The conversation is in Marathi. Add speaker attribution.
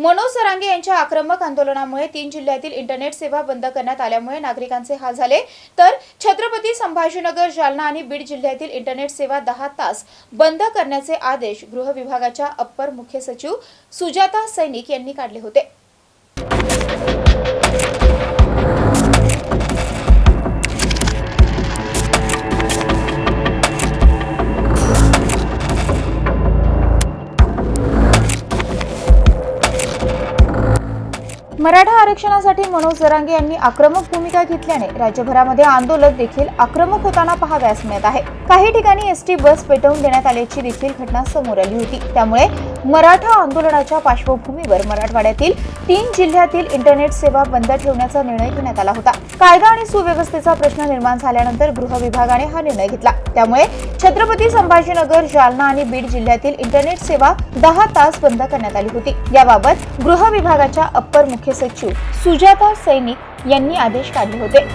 Speaker 1: मनोज सरांगे यांच्या आक्रमक आंदोलनामुळे तीन जिल्ह्यातील इंटरनेट सेवा बंद करण्यात आल्यामुळे नागरिकांचे हाल झाले. तर छत्रपती संभाजीनगर जालना आणि बीड जिल्ह्यातील इंटरनेट सेवा दहा तास बंद करण्याचे आदेश गृह विभागाच्या अप्पर मुख्य सचिव सुजाता सैनिक यांनी काढले होते. मराठा आरक्षणासाठी मनोज जरांगे यांनी आक्रमक भूमिका घेतल्याने राज्यभरामध्ये आंदोलन देखील आक्रमक होताना पाहाव्यास मिळत आहे. काही ठिकाणी एसटी बस पेटवून देण्यात आल्याची देखील घटना समोर आली होती. त्यामुळे मराठा आंदोलनाच्या पार्श्वभूमीवर मराठवाड्यातील तीन जिल्ह्यातील इंटरनेट सेवा बंद ठेवण्याचा निर्णय घेण्यात आला होता. कायदा आणि सुव्यवस्थेचा प्रश्न निर्माण झाल्यानंतर गृह विभागाने हा निर्णय घेतला. त्यामुळे छत्रपती संभाजीनगर जालना आणि बीड जिल्ह्यातील इंटरनेट सेवा दहा तास बंद करण्यात आली होती. याबाबत गृह विभागाच्या अप्पर मुख्य सचिव सुजाता सैनिक यांनी आदेश काढले होते.